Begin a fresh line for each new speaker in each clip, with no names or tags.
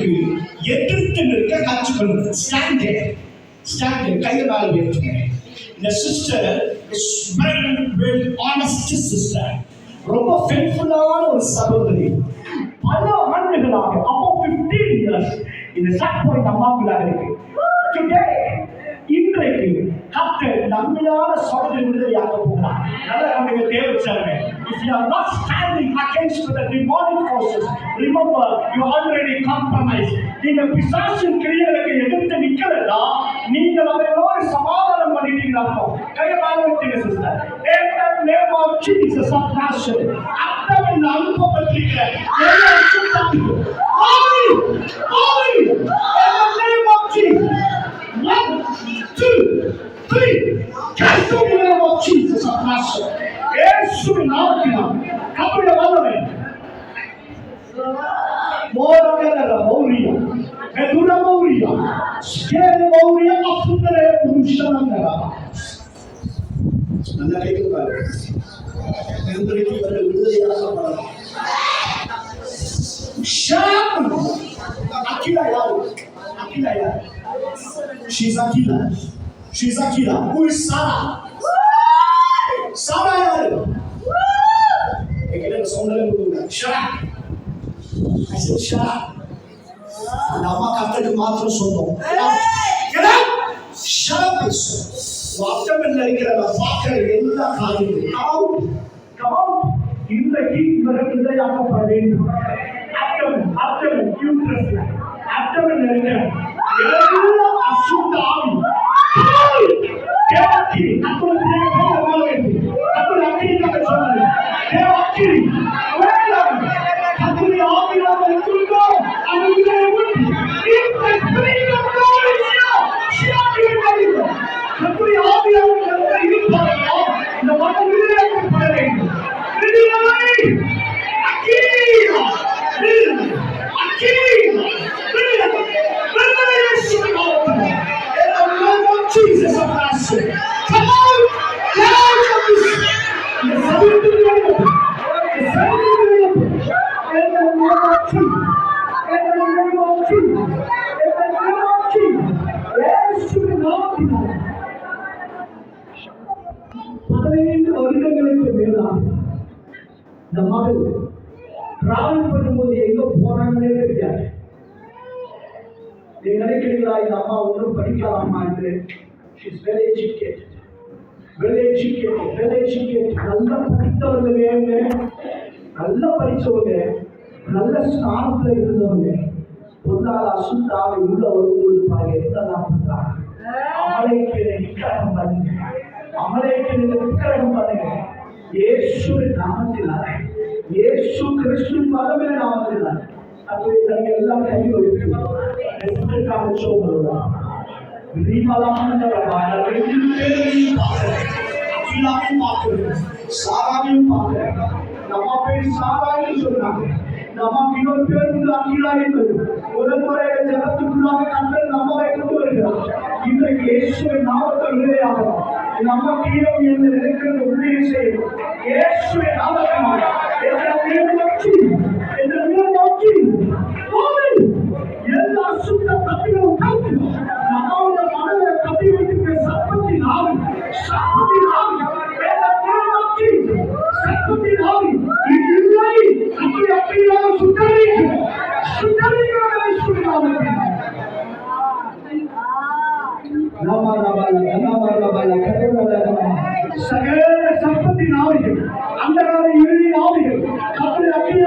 அவர்களுக்கு எதிர்த்து நிற்க கற்றுக்கொள்ளுங்க ஸ்டாண்டு ஸ்டாண்டு கையை மேல உயர்த்துங்க இந்த sister is very very honest sister ரொம்ப ஃபெய்த்ஃபுல்லான ஒரு சகோதரி. பல ஆண்டுகளாக அப்போ 15 இயர்ஸ் இந்த சட் பாயிண்ட் அம்மாக்குள்ளாக இருக்கு. டுடே இன்றைக்கு கர்த்தர் நன்மையான சோதனை விடுதலையாக போகிறார். நல்ல கவனிங்க தேவச்சரமே if you are not standing against the demonic forces remember you already இந்த பிசாசின் கிரியைகளுக்கு எதிர்த்து நிக்கிறதா நீங்கள் அவர்களோடு சமாதானம் பண்ணிட்டீங்க அர்த்தம் கையை மேல sister in the name of Jesus of அனுப்பப்பட்டிருக்கிற Diğer Mavri'ye Afrika'ya kurmuşlar Ankara. Anda kayıtlı kalıyor. Ben buraya böyle burada yazamam. Şam! Akila ya. Akila ya. She's Akila. She's Akila. Who is Sarah? Sarah ya. Ekele sonları buldum. Şah. I said Şah. அந்த அம்மா கத்தக்கு மாத்திரம் சொந்தம். Get வாட்டமில் இருக்கிற பார்க்கிற எல்லா காரியங்களும். இன்றைக்கு இவர்கள் விதையாக்கப்பட வேண்டும் அப்டமன் அப்டமன் அப்டமன் இருக்கிற எல்லா அசுத்த ஆவி பதினைந்து வருடங்களுக்கு மேலாக இந்த மகள் டிராவல் பண்ணும்போது எங்க போறாங்கன்னே தெரியாது நீங்க நினைக்கிறீங்களா இந்த அம்மா ஒன்றும் படிக்கலாமா? என்று. She's well educated well educated well educated நல்லா படித்தவங்க வேங்க நல்லா படிச்சவங்க நல்ல ஸ்டாஃப்ல இருந்தவங்க பொருளாதார அசுத்தாவை உள்ள வருவது பாருங்க என்னதான் பண்றாங்க அமலைக்கு நிக்கரம் பண்ணுங்க. அமலைக்கு நிக்கரம் பண்ணுங்க. இயேசுவின் நாமத்தினால இயேசு நாமத்தினால அப்படி நாங்க எல்லாம் கை வைக்கிறோம் எதற்காக சொல்றோம் சாராவையும் பார்க்கிறேன் நம்ம பேர் சாராயும் சொன்னாங்க நமக்கு இன்னொரு பேர் உண்டு என்பது முதல் முறையில ஜனத்துக்குள்ளாக கண்டல் நம்மை கொண்டு வருகிறார் இன்றைக்கு இயேசுவின் நாமத்தை நம்ம என்று நினைக்கிறது செய்யும் இயேசுவின் ಸಕಲ ಸಂಪತ್ತಿನ ಅವರಿಗೆ ಅಂಧಕಾರ ಇರುವಿನ ಅವರಿಗೆ ಕಪ್ಪು ಅಕ್ಕಿಯ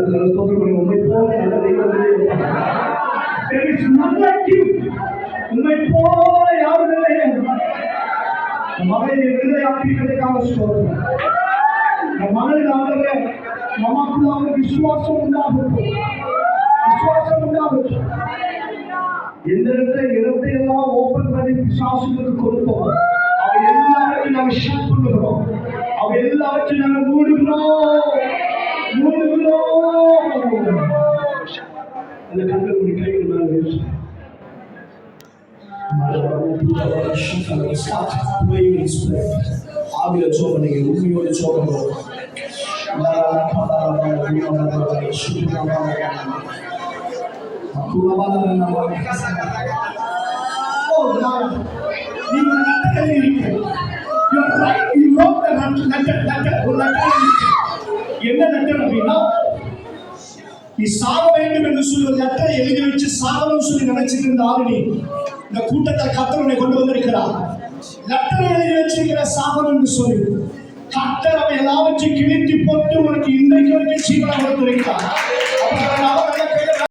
மாற்றப்படுவதாக அக்கினி எழுதுவதாக அக்கினி எழுதுவதாக சுத்தரிக்கப்படுவதாக In the name of Jesus. உண்மை போல யாரும் இல்லை மகளை விடுதலையாக்கிக்கிறதுக்காக ஸ்தோத்திரம் இந்த மகளிர் விசுவாசம் உண்டாகும் விசுவாசம் எந்த இடத்துல இடத்தை எல்லாம் ஓபன் பண்ணி பிசாசுகளுக்கு கொடுத்தோம் அவ எல்லாரையும் நாங்கள் ஷேர் பண்ணுகிறோம் அவ எல்லாவற்றையும் நாங்கள் மூடுகிறோம் மூடுகிறோம் அந்த கண்களுடைய கைகள் மேல வச்சு ஆவில சோதனைகள் உண்மையோடு சோதனை என்ன லெட்டர் அப்படின்னா நீ சாக வேண்டும் என்று சொல்லி ஒரு லெட்டரை எழுதி வச்சு சாகணும்னு சொல்லி நினைச்சிட்டு இருந்த ஆளுநி இந்த கூட்டத்தை கத்தரனை கொண்டு வந்திருக்கிறார். லெட்டரை எழுதி வச்சிருக்கிற சாகணும் என்று சொல்லி கத்தர் எல்லாவற்றையும் கிழித்து போட்டு உனக்கு இன்றைக்கு வரைக்கும் சீக்கிரம் கொடுத்திருக்கிறார்.